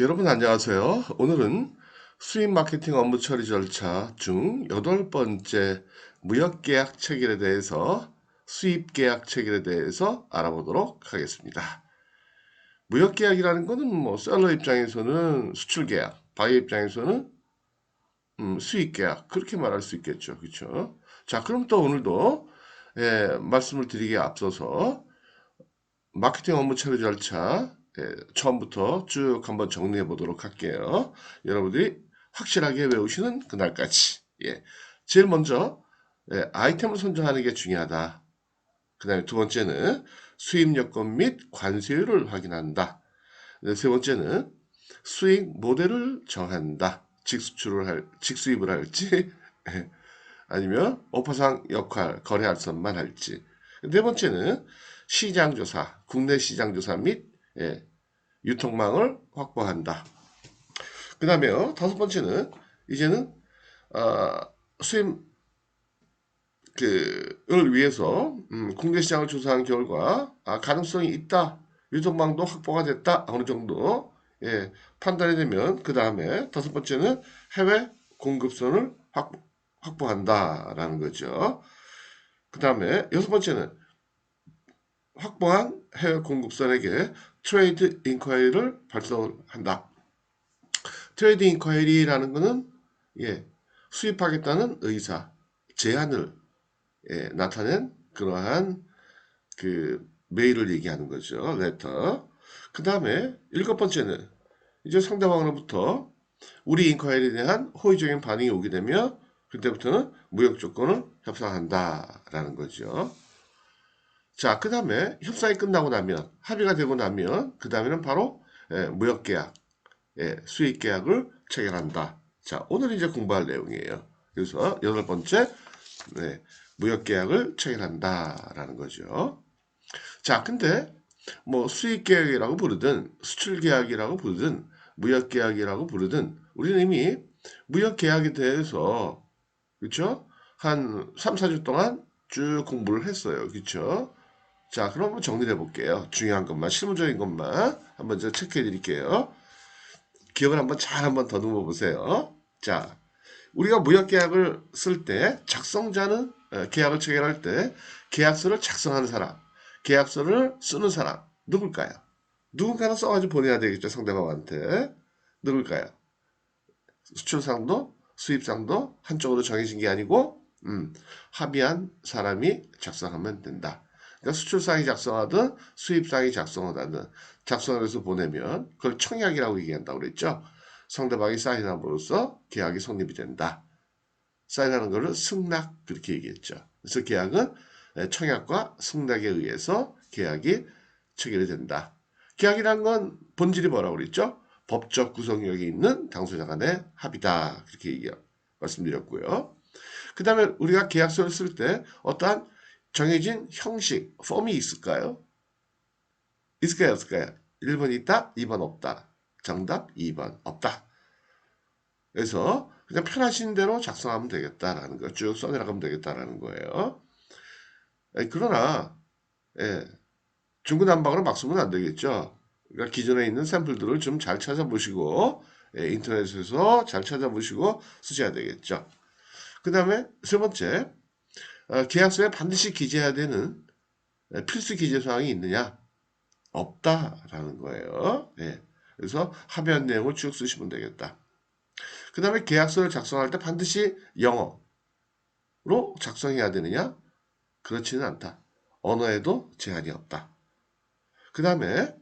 여러분 안녕하세요. 오늘은 수입 마케팅 업무 처리 절차 중 여덟 번째 무역 계약 체결에 대해서 수입 계약 체결에 대해서 알아보도록 하겠습니다. 무역 계약이라는 것은 뭐 셀러 입장에서는 수출 계약, 바이 입장에서는 음, 수입 계약 그렇게 말할 수 있겠죠. 그렇죠? 자, 그럼 또 오늘도 예, 말씀을 드리기에 앞서서 마케팅 업무 처리 절차 예, 처음부터 쭉 한번 정리해 보도록 할게요. 여러분들이 확실하게 외우시는 그날까지. 예. 제일 먼저 예, 아이템을 선정하는 게 중요하다. 그 다음에 두 번째는 수입 여건 및 관세율을 확인한다. 네, 세 번째는 수익 모델을 정한다. 직수출을 할, 직수입을 할지, 예, 아니면 오퍼상 역할, 거래할선만 할지. 네 번째는 시장조사, 국내 시장조사 및 예, 유통망을 확보한다. 그 다음에 요. 다섯 번째는 이제는 어, 수입 그을 위해서 음, 국내 시장을 조사한 결과 아, 가능성이 있다. 유통망도 확보가 됐다. 어느 정도 예, 판단이 되면 그 다음에 다섯 번째는 해외 공급선을 확, 확보한다라는 거죠. 그 다음에 여섯 번째는 확보한 해외 공급선에게 트레이드 인콰이리를 발송한다. 트레이드 인콰이리라는 것은 예, 수입하겠다는 의사, 제안을 예, 나타낸 그러한 그 메일을 얘기하는 거죠. 레터. 그 다음에 일곱 번째는 이제 상대방으로부터 우리 인콰이리에 대한 호의적인 반응이 오게 되면 그때부터는 무역 조건을 협상한다라는 거죠. 자, 그 다음에 협상이 끝나고 나면, 합의가 되고 나면, 그 다음에는 바로 예, 무역계약, 예, 수익계약을 체결한다. 자, 오늘 이제 공부할 내용이에요. 그래서 여덟 번째, 네, 무역계약을 체결한다라는 거죠. 자, 근데 뭐 수익계약이라고 부르든, 수출계약이라고 부르든, 무역계약이라고 부르든, 우리는 이미 무역계약에 대해서, 그쵸? 한 3, 4주 동안 쭉 공부를 했어요. 그쵸? 자, 그럼 한번 정리해 볼게요. 중요한 것만, 실무적인 것만 한번 체크해 드릴게요. 기억을 한번 잘 한번 더듬어 보세요. 자, 우리가 무역 계약을 쓸 때 작성자는 어, 계약을 체결할 때 계약서를 작성하는 사람, 계약서를 쓰는 사람 누굴까요? 누군가는 써가지고 보내야 되겠죠 상대방한테 누굴까요? 수출상도 수입상도 한쪽으로 정해진 게 아니고 음, 합의한 사람이 작성하면 된다. 그러니까 수출상이 작성하든 수입상이 작성하든 작성을 해서 보내면 그걸 청약이라고 얘기한다고 그랬죠. 상대방이 사인함으로써 계약이 성립이 된다. 사인하는 것을 승낙 그렇게 얘기했죠. 그래서 계약은 청약과 승낙에 의해서 계약이 체결이 된다. 계약이란 건 본질이 뭐라고 그랬죠? 법적 구성력이 있는 당사자 간의 합의다. 그렇게 얘기 말씀드렸고요. 그 다음에 우리가 계약서를 쓸 때 어떠한 정해진 형식, 폼이 있을까요? 있을까요? 없을까요? 1번 있다, 2번 없다. 정답 2번 없다. 그래서 그냥 편하신 대로 작성하면 되겠다라는 거, 쭉 써내려가면 되겠다라는 거예요. 그러나 예, 중구난방으로 막 쓰면 안 되겠죠. 그러니까 기존에 있는 샘플들을 좀 잘 찾아보시고 예, 인터넷에서 잘 찾아보시고 쓰셔야 되겠죠. 그 다음에 세 번째 어, 계약서에 반드시 기재해야 되는 필수 기재 사항이 있느냐? 없다라는 거예요. 네. 그래서 합의한 내용을 쭉 쓰시면 되겠다. 그 다음에 계약서를 작성할 때 반드시 영어로 작성해야 되느냐? 그렇지는 않다. 언어에도 제한이 없다. 그 다음에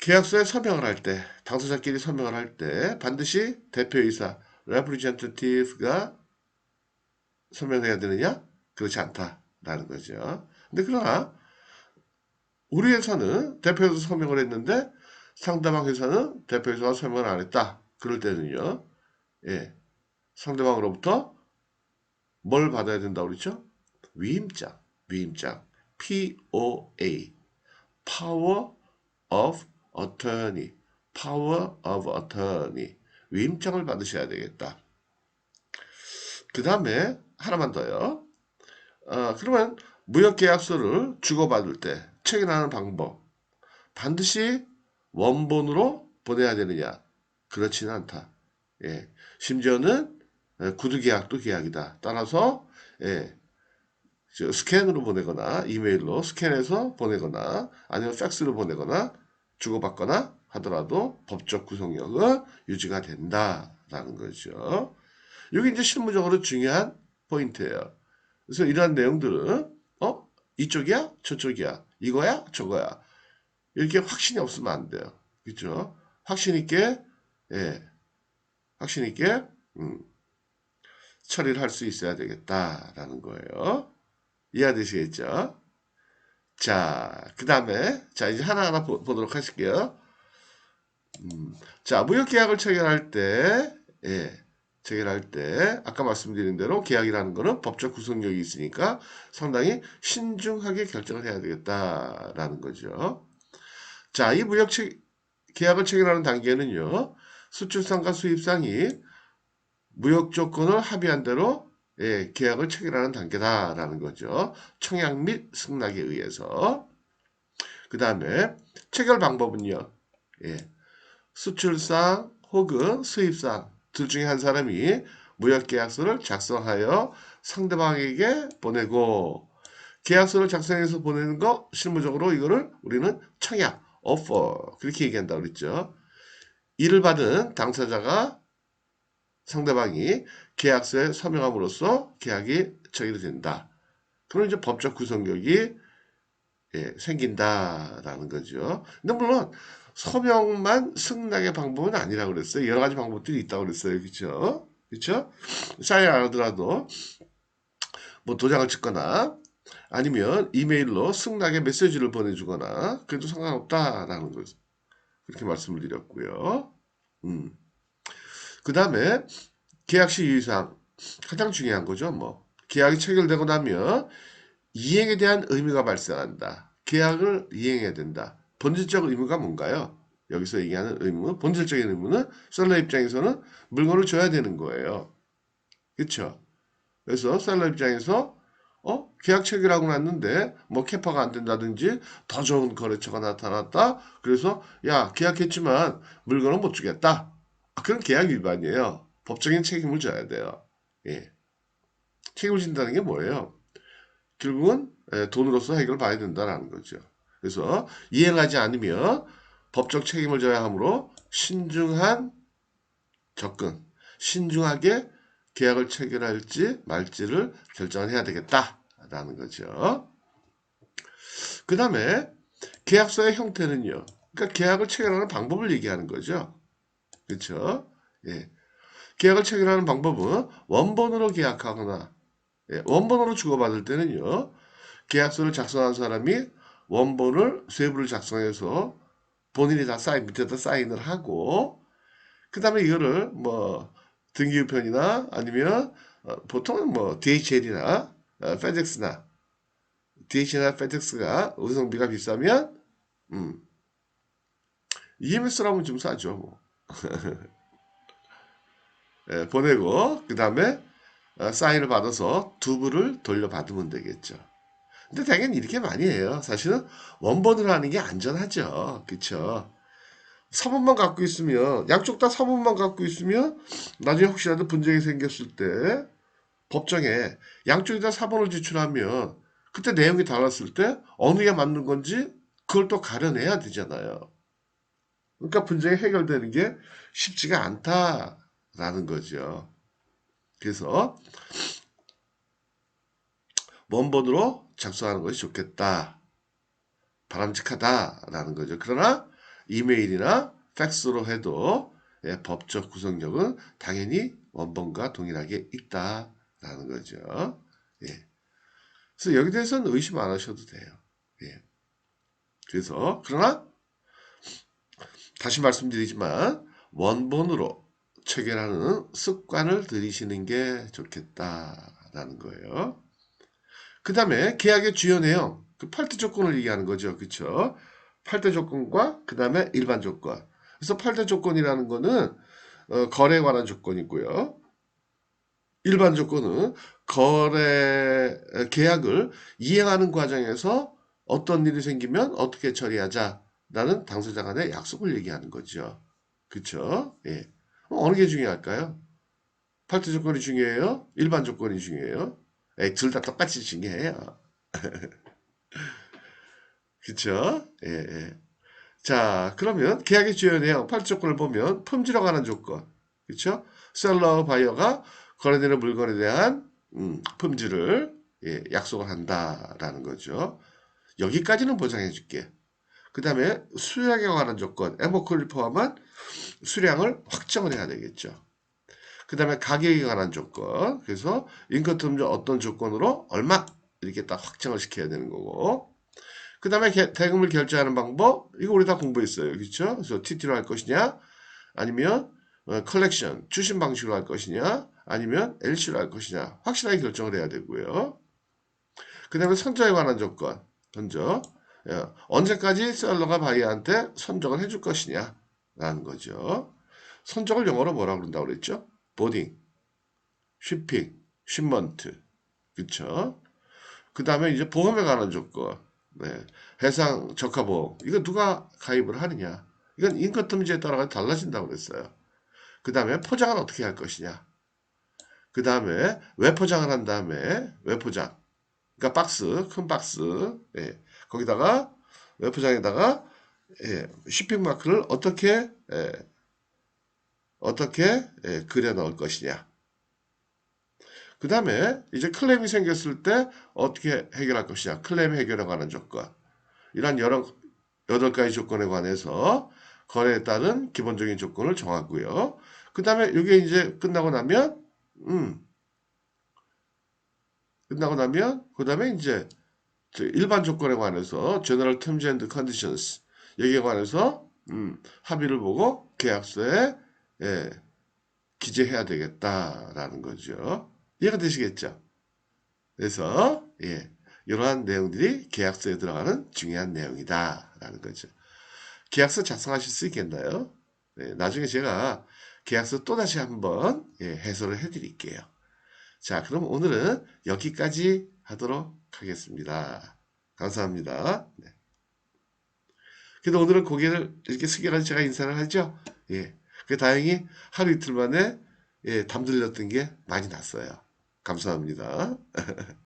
계약서에 서명을 할 때, 당사자끼리 서명을 할 때 반드시 대표이사, representative가 설명해야 되느냐? 그렇지 않다라는 거죠. 근데 그러나 우리 회사는 대표에서 서명을 했는데 상대방 회사는 대표에서가 서명을 안 했다. 그럴 때는요. 예. 상대방으로부터 뭘 받아야 된다고 그랬죠? 위임장. 위임장. POA. Power of Attorney. Power of Attorney. 위임장을 받으셔야 되겠다. 그 다음에 하나만 더요. 어, 그러면 무역계약서를 주고받을 때 체결하는 방법 반드시 원본으로 보내야 되느냐? 그렇지는 않다. 예. 심지어는 예, 구두 계약도 계약이다. 따라서 예. 저 스캔으로 보내거나 이메일로 스캔해서 보내거나 아니면 팩스로 보내거나 주고받거나 하더라도 법적 구속력은 유지가 된다라는 거죠. 이게 이제 실무적으로 중요한 포인트예요. 그래서 이러한 내용들은 어 이쪽이야 저쪽이야 이거야 저거야 이렇게 확신이 없으면 안 돼요. 그렇죠? 확신 있게 예 확신 있게 음, 처리를 할 수 있어야 되겠다라는 거예요. 이해되시겠죠? 자, 그 다음에, 자, 이제 하나하나 보, 도록 하실게요. 음, 자, 무역계약을 체결할 때, 예, 체결할 때, 아까 말씀드린 대로 계약이라는 거는 법적 구속력이 있으니까 상당히 신중하게 결정을 해야 되겠다라는 거죠. 자, 이 무역 체, 계약을 체결하는 단계는요, 수출상과 수입상이 무역 조건을 합의한 대로 예, 계약을 체결하는 단계다라는 거죠. 청약 및 승낙에 의해서. 그 다음에 체결 방법은요. 예, 수출상 혹은 수입상 둘 중에 한 사람이 무역계약서를 작성하여 상대방에게 보내고 계약서를 작성해서 보내는 거 실무적으로 이거를 우리는 청약, offer 그렇게 얘기한다고 그랬죠. 이를 받은 당사자가 상대방이 계약서에 서명함으로써 계약이 처리가 된다. 그럼 이제 법적 구속력이 예, 생긴다라는 거죠. 근데 물론 서명만 승낙의 방법은 아니라고 그랬어요. 여러 가지 방법들이 있다고 그랬어요. 그렇죠? 그렇죠? 사인 안 하더라도 뭐 도장을 찍거나 아니면 이메일로 승낙의 메시지를 보내주거나 그래도 상관없다라는 거죠. 그렇게 말씀을 드렸고요. 음. 그 다음에 계약 시 유의사항 가장 중요한 거죠. 뭐 계약이 체결되고 나면 이행에 대한 의무가 발생한다. 계약을 이행해야 된다. 본질적 의무가 뭔가요? 여기서 얘기하는 의무, 본질적인 의무는 셀러 입장에서는 물건을 줘야 되는 거예요. 그렇죠? 그래서 셀러 입장에서 어 계약 체결하고 났는데 뭐 캐파가 안 된다든지 더 좋은 거래처가 나타났다. 그래서 야 계약했지만 물건은 못 주겠다. 아, 그건 계약 위반이에요. 법적인 책임을 져야 돼요. 예. 책임을 진다는 게 뭐예요? 결국은 예, 돈으로서 해결을 봐야 된다는 거죠. 그래서 이행하지 않으면 법적 책임을 져야 하므로 신중한 접근, 신중하게 계약을 체결할지 말지를 결정을 해야 되겠다라는 거죠. 그 다음에 계약서의 형태는요. 그러니까 계약을 체결하는 방법을 얘기하는 거죠. 그렇죠? 예. 계약을 체결하는 방법은 원본으로 계약하거나 예, 원본으로 주고받을 때는요. 계약서를 작성한 사람이 원본을 쇠부를 작성해서 본인이 다 사인 밑에다 사인을 하고 그 다음에 이거를 뭐 등기우편이나 아니면 어, 보통은 뭐 DHL이나 어, 페덱스나 DHL이나 페덱스가 운송비가 비싸면 음, EMS라면 좀 싸죠 뭐. 예, 보내고 그 다음에 어, 사인을 받아서 두부를 돌려받으면 되겠죠. 근데 당연히 이렇게 많이 해요. 사실은 원본으로 하는 게 안전하죠. 그쵸? 사본만 갖고 있으면 양쪽 다 사본만 갖고 있으면 나중에 혹시라도 분쟁이 생겼을 때 법정에 양쪽이 다 사본을 제출하면 그때 내용이 달랐을 때 어느 게 맞는 건지 그걸 또 가려내야 되잖아요. 그러니까 분쟁이 해결되는 게 쉽지가 않다라는 거죠. 그래서 원본으로 작성하는 것이 좋겠다. 바람직하다라는 거죠. 그러나 이메일이나 팩스로 해도 예, 법적 구성력은 당연히 원본과 동일하게 있다라는 거죠. 예. 그래서 여기 대해서는 의심 안 하셔도 돼요. 예. 그래서 그러나 다시 말씀드리지만 원본으로 체결하는 습관을 들이시는 게 좋겠다라는 거예요. 그 다음에 계약의 주요 내용, 그 8대 조건을 얘기하는 거죠. 그쵸? 8대 조건과 그 다음에 일반 조건. 그래서 8대 조건이라는 거는 어, 거래에 관한 조건이고요. 일반 조건은 거래 계약을 이행하는 과정에서 어떤 일이 생기면 어떻게 처리하자라는 당사자 간의 약속을 얘기하는 거죠. 그쵸? 예. 어, 어느 게 중요할까요? 팔도 조건이 중요해요? 일반 조건이 중요해요? 예, 둘다 똑같이 중요해요. 그쵸? 예, 예. 자, 그러면 계약의 주요 내용, 팔도 조건을 보면 품질에 관한 조건. 그쵸? 셀러와 바이어가 거래되는 물건에 대한 음, 품질을 예, 약속을 한다라는 거죠. 여기까지는 보장해 줄게. 그 다음에 수량에 관한 조건, 에모콜을 포함한 수량을 확정을 해야 되겠죠. 그 다음에 가격에 관한 조건, 그래서 인건텀 어떤 조건으로 얼마 이렇게 딱 확정을 시켜야 되는 거고. 그 다음에 대금을 결제하는 방법, 이거 우리 다 공부했어요. 그렇죠? 그래서 TT로 할 것이냐, 아니면 컬렉션, 추신 방식으로 할 것이냐, 아니면 LC로 할 것이냐, 확실하게 결정을 해야 되고요. 그 다음에 선적에 관한 조건, 먼저 예, 언제까지 셀러가 바이어한테 선적을 해줄 것이냐 라는 거죠. 선적을 영어로 뭐라고 그런다고 그랬죠? 보딩, 쉬핑, 쉬먼트 그쵸? 그 다음에 이제 보험에 관한 조건 네. 해상 적하보험 이거 누가 가입을 하느냐 이건 인건텀지에 따라 달라진다고 그랬어요. 그 다음에 포장은 어떻게 할 것이냐 그 다음에 외포장을 한 다음에 외포장 그러니까 박스 큰 박스 예. 거기다가 웹포장에다가 예, 쇼핑 마크를 어떻게 예, 어떻게 예, 그려 넣을 것이냐. 그 다음에 이제 클레임이 생겼을 때 어떻게 해결할 것이냐. 클레임 해결에 관한 조건. 이런 여러 여덟 가지 조건에 관해서 거래에 따른 기본적인 조건을 정하고요. 그 다음에 이게 이제 끝나고 나면 음 끝나고 나면 그 다음에 이제 일반 조건에 관해서 General Terms and Conditions 여기에 관해서 음, 합의를 보고 계약서에 예, 기재해야 되겠다라는 거죠. 이해가 되시겠죠? 그래서 예, 이러한 내용들이 계약서에 들어가는 중요한 내용이다라는 거죠. 계약서 작성하실 수 있겠나요? 네, 나중에 제가 계약서 또다시 한번 예, 해설을 해드릴게요. 자, 그럼 오늘은 여기까지 하도록 하겠습니다. 감사합니다. 네. 그래도 오늘은 고개를 이렇게 숙여가지고 제가 인사를 하죠. 예. 그 다행히 하루 이틀 만에 예, 담 들렸던 게 많이 났어요. 감사합니다.